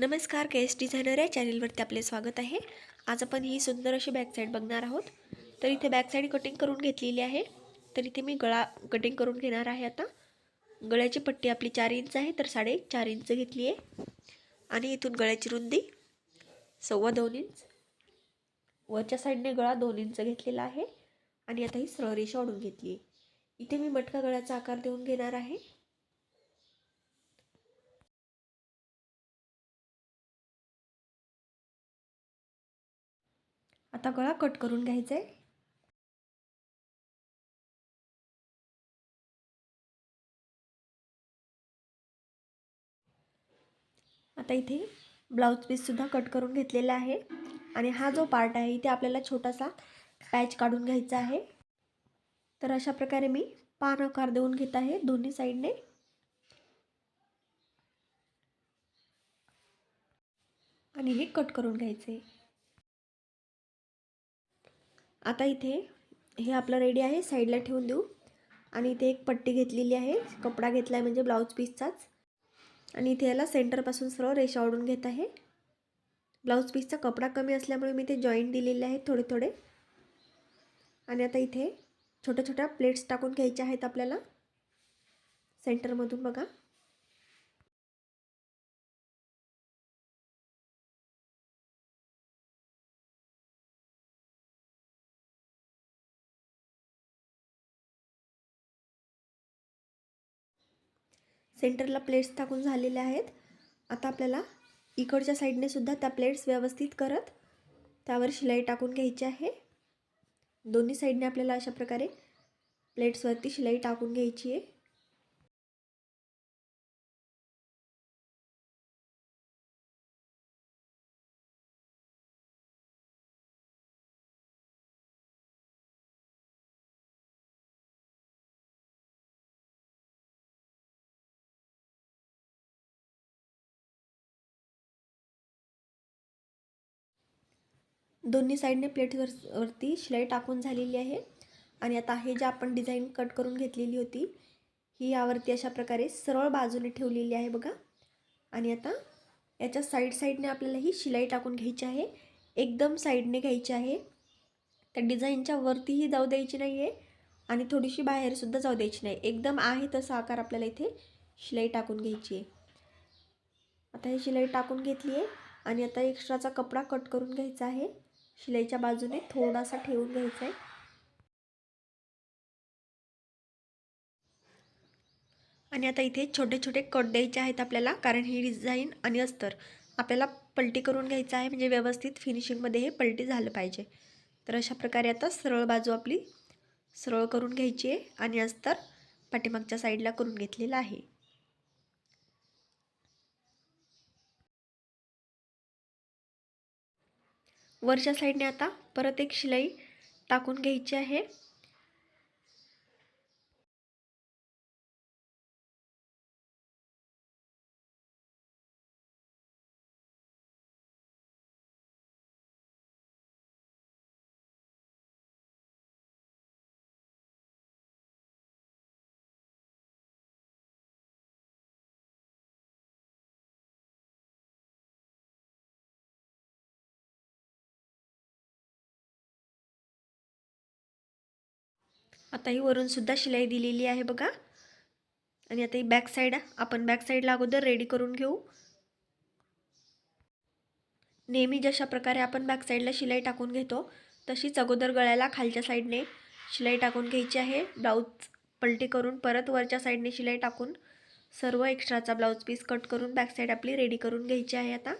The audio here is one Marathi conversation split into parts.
नमस्कार के एस डिझायनर या चॅनलवरती आपले स्वागत आहे. आज आपण ही सुंदर अशी बॅक साईड बघणार आहोत. तर इथे बॅक साईड कटिंग करून घेतलेली आहे. तर इथे मी गळा कटिंग करून घेणार आहे आता. गळ्याची पट्टी आपली चार इंच आहे तर साडे चार इंच घेतली आहे. आणि इथून गळ्याची रुंदी सव्वा दोन इंच वरच्या साईडने गळा दोन इंच घेतलेला आहे. आणि आता ही सरळ रेषा ओढून घेतली आहे. इथे मी मटका गळ्याचा आकार देऊन घेणार आहे. आता गळा कट करून घ्यायचा आहे. आता इथे ब्लाऊज पीससुद्धा कट करून घेतलेला आहे. आणि हा जो पार्ट आहे इथे आपल्याला छोटासा पॅच काढून घ्यायचा आहे. तर अशा प्रकारे मी पान आकार देऊन घेत आहे दोन्ही साईडने. आणि हे कट करून घ्यायचे. आता इथे हे आपलं रेडी आहे. साईडला ठेवून देऊ. आणि इथे एक पट्टी घेतलेली आहे. कपडा घेतला आहे म्हणजे ब्लाऊज पीसचाच आणि इथे याला सेंटरपासून सर्व रेषा ओढून घेत आहे. ब्लाऊज पीसचा कपडा कमी असल्यामुळे मी ते जॉईंट दिलेले आहेत थोडे थोडे. आणि आता इथे छोट्या छोट्या प्लेट्स टाकून घ्यायच्या आहेत आपल्याला. सेंटरमधून बघा. सेंटरला प्लेट्स टाकून झालेल्या आहेत. आता आपल्याला इकडच्या साईडने सुद्धा त्या प्लेट्स व्यवस्थित करत त्यावर शिलाई टाकून घ्यायची आहे. दोन्ही साईडने आपल्याला अशा प्रकारे प्लेट्सवरती शिलाई टाकून घ्यायची आहे. दोन्ही साईडने प्लेटवर वरती शिलाई टाकून झालेली आहे. आणि आता हे जे आपण डिझाईन कट करून घेतलेली होती ही यावरती अशा प्रकारे सरळ बाजूने ठेवलेली आहे बघा. आणि आता याच्या साईड साईडने आपल्याला ही शिलाई टाकून घ्यायची आहे. एकदम साईडने घ्यायची आहे. त्या डिझाईनच्या वरतीही जाऊ द्यायची नाही आहे आणि थोडीशी बाहेरसुद्धा जाऊ द्यायची नाही. एकदम आहे तसा आकार आपल्याला इथे शिलाई टाकून घ्यायची आहे. आता ही शिलाई टाकून घेतली आहे आणि आता एक्स्ट्राचा कपडा कट करून घ्यायचा आहे. शिलाईच्या बाजूने थोडासा ठेवून घ्यायचा आहे. आणि आता इथे छोटे छोटे कट द्यायचे आहेत आपल्याला कारण ही डिझाईन आणि अस्तर आपल्याला पलटी करून घ्यायचं आहे म्हणजे व्यवस्थित फिनिशिंगमध्ये हे पलटी झालं पाहिजे. तर अशा प्रकारे आता सरळ बाजू आपली सरळ करून घ्यायची आहे आणि अस्तर पाठीमागच्या साईडला करून घेतलेलं आहे. वरच्या साईडने आता परत एक शिलाई टाकून घ्यायची आहे. आता ही वरूनसुद्धा शिलाई दिलेली आहे बघा. आणि आता ही बॅक साईड आपण बॅक साईडला अगोदर रेडी करून घेऊ. नेहमी जशा प्रकारे आपण बॅक साईडला शिलाई टाकून घेतो तशीच अगोदर गळ्याला खालच्या साईडने शिलाई टाकून घ्यायची आहे. ब्लाऊज पलटी करून परत वरच्या साईडने शिलाई टाकून सर्व एक्स्ट्राचा ब्लाऊज पीस कट करून बॅक साईड आपली रेडी करून घ्यायची आहे आता.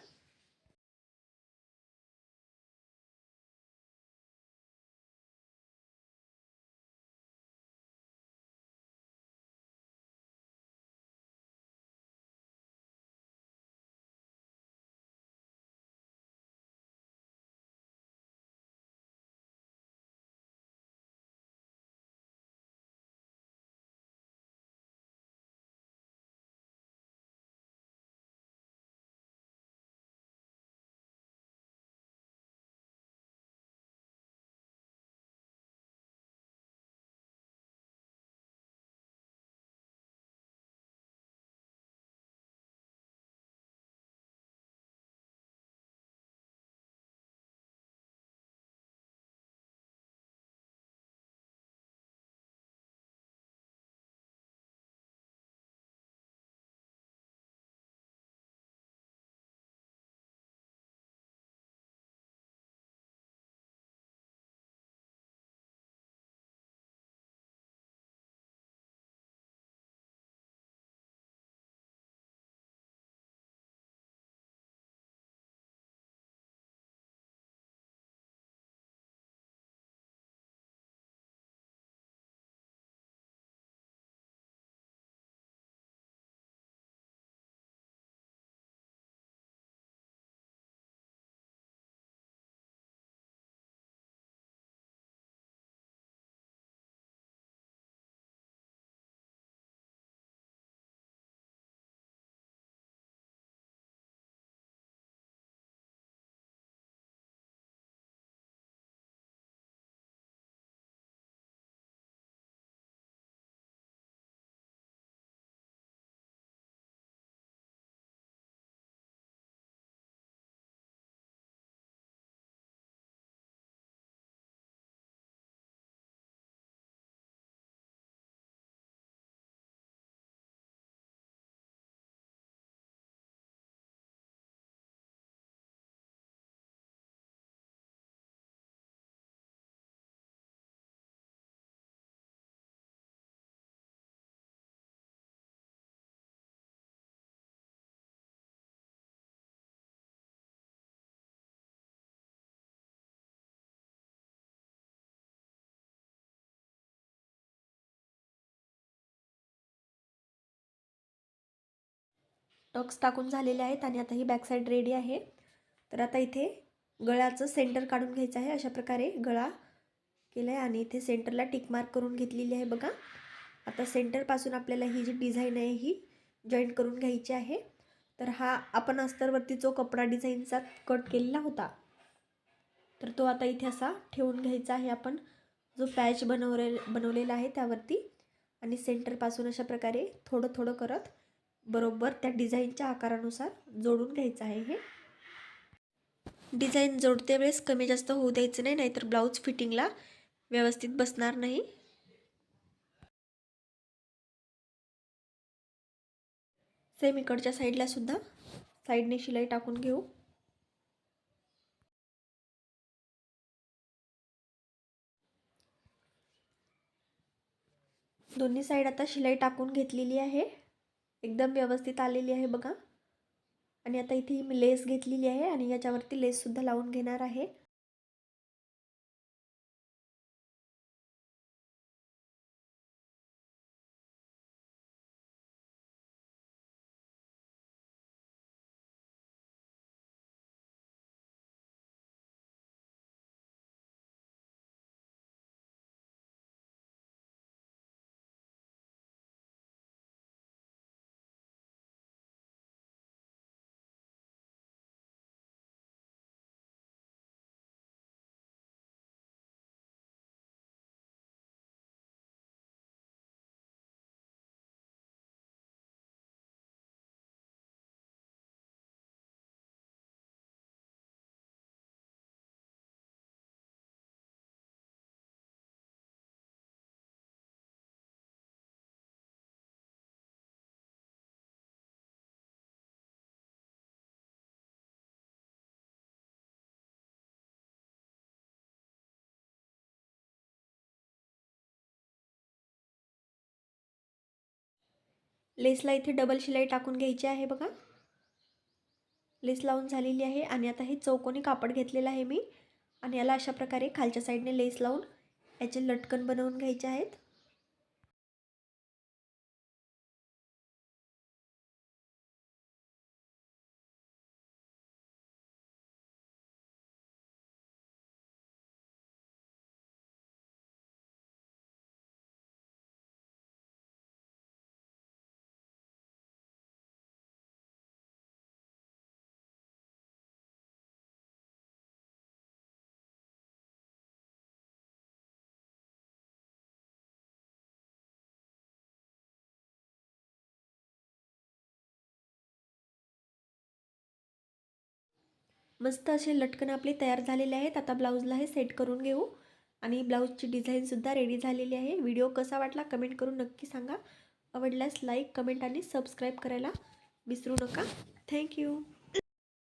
टक्स टाकून झालेले आहेत आणि आता ही बॅक साईड रेडी आहे. तर आता इथे गळ्याचं सेंटर काढून घ्यायचं आहे. अशा प्रकारे गळा केला आहे आणि इथे सेंटरला टिक मार्क करून घेतलेली आहे बघा. आता सेंटरपासून आपल्याला ही जी डिझाईन आहे ही जॉईंट करून घ्यायची आहे. तर हा आपण अस्तरवरती जो कपडा डिझाईनचा कट केलेला होता तर तो आता इथे असा ठेवून घ्यायचा आहे आपण. जो पॅच बनवले बनवलेला आहे त्यावरती. आणि सेंटरपासून अशा प्रकारे थोडं थोडं करत बरोबर त्या डिझाईनच्या आकारानुसार जोडून घ्यायचं आहे हे. डिझाईन जोडते वेळेस कमी जास्त होऊ द्यायचं नाही नाहीतर ब्लाऊज फिटिंगला व्यवस्थित बसणार नाही. सेम इकडच्या साईडला सुद्धा साईडने शिलाई टाकून घेऊ. दोन्ही साईड आता शिलाई टाकून घेतलेली आहे. एकदम व्यवस्थित आलेली आहे बघा. आणि आता इथे मी लेस घेतलेली आहे आणि याच्यावरती लेससुद्धा लावून घेणार आहे. लेसला इथे डबल शिलाई टाकून घ्यायची आहे बघा. लेस लावून झालेली आहे आणि आता हे चौकोनी कापड घेतलेलं आहे मी. आणि याला अशा प्रकारे खालच्या साईडने लेस लावून याचे लटकन बनवून घ्यायचे आहेत. मस्त असे लटकन आपले तयार झालेले आहेत. आता ब्लाऊजला हे सेट करून घेऊ. आणि ब्लाऊजची डिझाईनसुद्धा रेडी झालेली आहे. व्हिडिओ कसा वाटला कमेंट करून नक्की सांगा. आवडल्यास लाईक कमेंट आणि सबस्क्राईब करायला विसरू नका. थँक्यू